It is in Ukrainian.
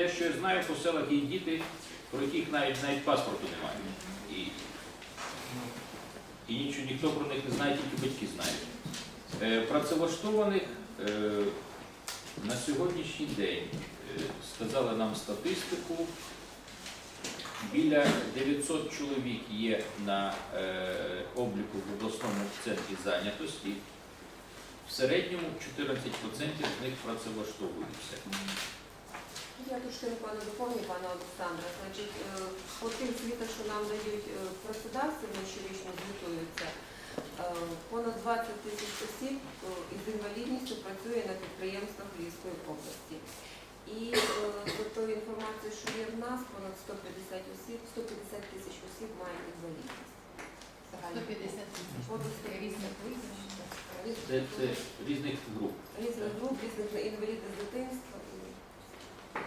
те, що я знаю, по селах є діти, про яких навіть навіть паспорту немає. І, і нічого, ніхто про них не знає, тільки батьки знають. Е, Працевлаштованих е, на сьогоднішній день е, сказали нам статистику. Біля 900 чоловік є на е, обліку в обласному центрі зайнятості. В середньому 14% з них працевлаштовуються. Я трошки напевно доповню пана Олександра. Значить, е, по тим звітам, що нам дають е, працедавці, вони щорічно звітуються, е, понад 20 тисяч осіб із інвалідністю працює на підприємствах Львівської області. І за тою інформацією, що є в нас, понад 150 осіб, 150 тисяч осіб мають інвалідність. 150 тисяч. Різних. Різних груп. Різних груп, різних інваліди з.